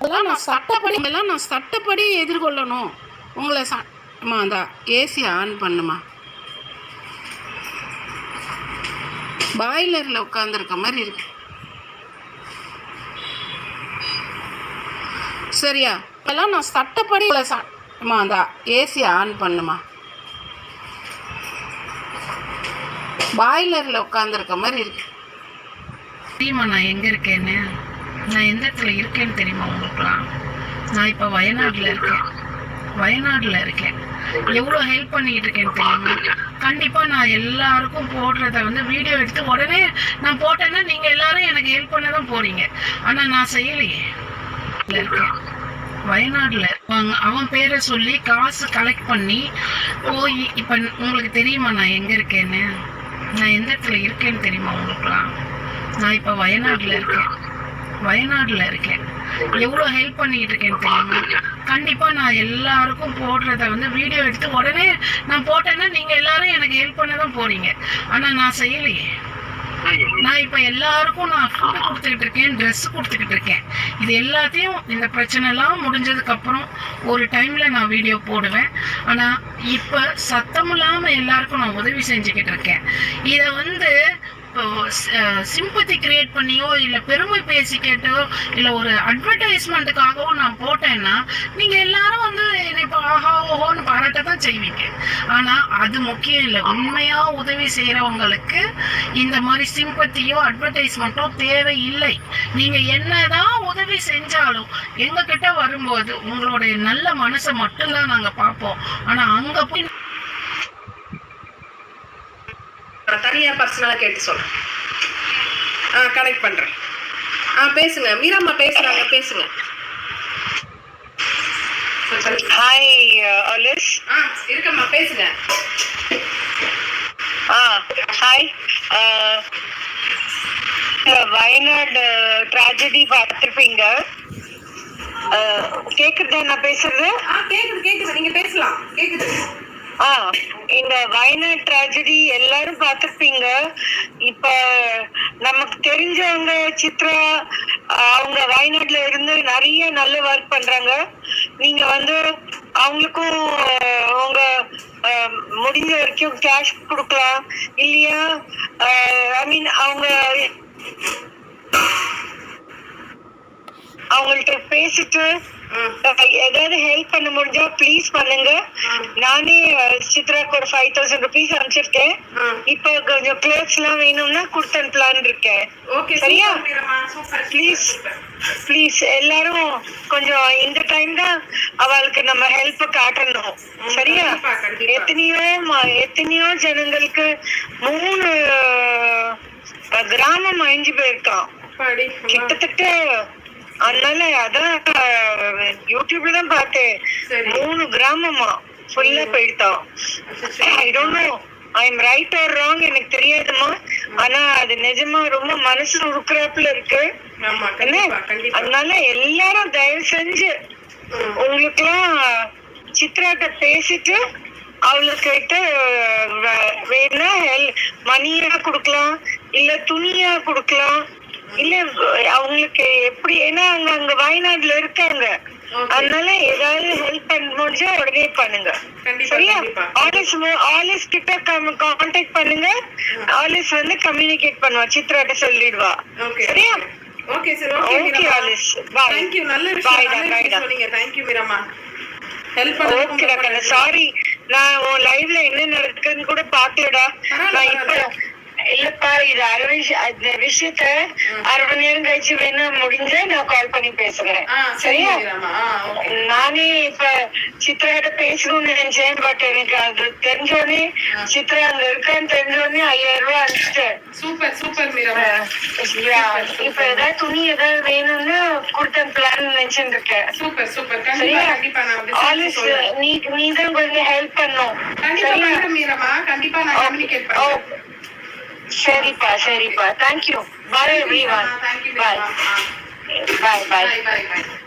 அதெல்லாம் நான் சட்டப்படி அதெல்லாம் நான் சட்டப்படி எதிர்கொள்ளணும். உங்களை ச அம்மா அந்த ஏசி ஆன் பண்ணுமா? பாய்லரில் உட்காந்துருக்க மாதிரி இருக்கு. சரியா? இப்போல்லாம் நான் சட்டப்படி உங்களை அம்மா அந்த ஏசி ஆன் பண்ணுமா? பாய்லரில் உட்காந்துருக்க மாதிரி இருக்கு. தெரியுமா நான் எங்கே இருக்கேன்னு? நான் எந்த இடத்துல இருக்கேன்னு தெரியுமா உங்களுக்குலாம் நான் இப்போ வயநாட்டில் இருக்கேன். வயநாட்டில் இருக்கேன். எவ்வளோ ஹெல்ப் பண்ணிக்கிட்டு இருக்கேன்னு தெரியுமா? கண்டிப்பாக நான் எல்லாருக்கும் போடுறத வந்து வீடியோ எடுத்து உடனே நான் போட்டேன்னா நீங்கள் எல்லாரும் எனக்கு ஹெல்ப் பண்ண தான் போகிறீங்க ஆனால் நான் செய்யலையே. இருக்கேன். வயநாட்டில் அவன் அவன் பேரை சொல்லி காசு கலெக்ட் பண்ணி போய் இப்போ உங்களுக்கு தெரியுமா நான் எங்கே இருக்கேன்னு? நான் எந்த இடத்துல இருக்கேன்னு தெரியுமா உங்களுக்குலாம் நான் இப்போ வயநாட்டில் இருக்கேன். வயநாடுல இருக்கேன். எவ்வளோ ஹெல்ப் பண்ணிக்கிட்டு இருக்கேன் தெரியுமா? கண்டிப்பாக நான் எல்லாருக்கும் போடுறத வந்து வீடியோ எடுத்து உடனே நான் போட்டேன்னா நீங்கள் எல்லாரும் எனக்கு ஹெல்ப் பண்ண தான் போறீங்க. ஆனால் நான் செய்யலையே. நான் இப்போ எல்லாருக்கும் நான் ஃபுட்டு கொடுத்துக்கிட்டு இருக்கேன் ட்ரெஸ் கொடுத்துக்கிட்டு இருக்கேன். இது எல்லாத்தையும் இந்த பிரச்சனைலாம் முடிஞ்சதுக்கு அப்புறம் ஒரு டைமில் நான் வீடியோ போடுவேன். ஆனால் இப்போ சத்தம் இல்லாமல் எல்லாருக்கும் நான் உதவி செஞ்சுக்கிட்டு இருக்கேன். இதை வந்து சிம்பத்தி கிரியேட் பண்ணியோ இல்லை பெருமை பேசிக்கிட்டோ இல்லை ஒரு அட்வர்டைஸ்மெண்ட்டுக்காகவோ நான் போட்டேன்னா நீங்கள் எல்லாரும் வந்து என்னை இப்போ ஆஹா ஓஹோன்னு பாராட்ட தான் செய்வீங்க. ஆனால் அது முக்கியம் இல்லை. உண்மையாக உதவி செய்கிறவங்களுக்கு இந்த மாதிரி சிம்பத்தியோ அட்வர்டைஸ்மெண்ட்டோ தேவையில்லை நீங்கள் என்னதான் உதவி செஞ்சாலும் எங்ககிட்ட வரும்போது உங்களுடைய நல்ல மனசை மட்டும்தான் நாங்கள் பார்ப்போம். ஆனால் அங்கே போய் நான் தனியாக பர்சனலாக கேட்டு சொல்கிறேன் ஆ கனெக்ட் பண்ணுறேன் ஆ பேசுங்க. மீராம்மா பேசுகிறாங்க பேசுங்க. ஹாய் அலிஸ் ஆ இருக்கம்மா பேசுங்க. ஆ ஹாய் வயநாடு ட்ராஜடி பார்த்துருப்பீங்க. கேக்குதா நான் பேசுறது? ஆ கேட்குது கேட்குது நீங்கள் பேசலாம். கேட்குது ஆ இந்த வயநாடு ட்ராஜடி எல்லாரும் பார்த்துருப்பீங்க. இப்ப நமக்கு தெரிஞ்சவங்க சித்ரா அவங்க வயநாட்டுல இருந்து நிறைய நல்ல ஒர்க் பண்றாங்க. நீங்க வந்து அவங்களுக்கும் உங்க அஹ், முடிஞ்ச வரைக்கும் கேஷ் கொடுக்கலாம். இல்லையா? ஐ மீன் அவங்க அவங்கள்ட்ட பேசிட்டு ஏதாவது ஹெல்ப் பண்ண முடிஞ்சா ப்ளீஸ் பண்ணுங்க. நானே சித்ராக்கு ஒரு ஃபைவ் தௌசண்ட் ருபீஸ் அனுப்பிச்சிருக்கேன். இப்போ கொஞ்சம் கிளோத்ஸ் எல்லாம் வேணும்னா கொடுத்து அனுப்பலான்னு இருக்கேன். ஓகே சரியா? ப்ளீஸ் ப்ளீஸ் எல்லாரும் கொஞ்சம் இந்த டைம் தான் அவளுக்கு நம்ம ஹெல்ப் காட்டணும். சரியா. எத்தனையோ எத்தனையோ ஜனங்களுக்கு மூணு கிராமம் அழிஞ்சு போயிருக்கான். கிட்டத்தட்ட அதனால அதான் யூடியூப்ல தான் பார்த்தேன். மூணு கிராமமா ஃபுல்லா போயிட்டான் I don't know I am right or wrong எனக்கு தெரியாதுமா ஆனா அது நிஜமா ரொம்ப மனசு உருக்குறாப்புல இருக்கு. அதனால எல்லாரும் தயவு செஞ்சு ம். உங்களுக்குலாம் சித்ராட்ட பேசிட்டு அவளுக்கிட்ட வே- வேணா ஹெல் மணியா கொடுக்கலாம் இல்ல துணியா கொடுக்கலாம். இல்ல அவங்களுக்கு எப்படி ஏன்னா அவங்க அங்க வயநாடுல இருக்காங்க. அதனால ஏதாவது ஹெல்ப் பண்ண முடிஞ்சா உடனே பண்ணுங்க. சரியா. ஆலிஸ் ஆலிஸ் கிட்ட கான்டாக்ட் பண்ணுங்க. ஆலிஸ் வந்து கம்யூனிகேட் பண்ணுவா. சித்ராட்ட சொல்லிடுவா. சரியா? Okay sir okay. Bye. Thank you நல்ல விஷயம் டா, நல்ல விஷயம். சொன்னீங்க. தேங்க் யூ மீராம்மா. ஹெல்ப் ஓகேடா சாரி நான் உன் லைவ்ல என்ன நடக்குதுன்னு கூட பாக்கலடா நான் இப்ப. இல்லப்பா இது அரை அந்த விஷயத்த அரை மணி நேரம் கழிச்சு வேணா முடிஞ்ச நான் கால் பண்ணி பேசுறேன். சரியா? நானே இப்ப சித்ரா கிட்ட பேசணும்னு நினைச்சேன் பட் எனக்கு அது தெரிஞ்சோடனே சித்ரா அங்க இருக்கான்னு தெரிஞ்சோடனே ஐயாயிரம் ரூபாய் அனுப்பிச்சிட்டேன். சூப்பர் சூப்பர் இப்ப ஏதாவது துணி ஏதாவது வேணும்னு கொடுத்த பிளான் நினைச்சுட்டு இருக்கேன். Super super. சரியா? ஆலிஸ் சொல்றேன். நீ நீதான் கொஞ்சம் ஹெல்ப் பண்ணும். கண்டிப்பா மீராம்மா. கண்டிப்பா நான் கம்யூனிகேட் ஓ, பண்றேன் சரிப்பா சரிப்பா thank you bye every one thank you bye மீராம்மா bye bye bye bye bye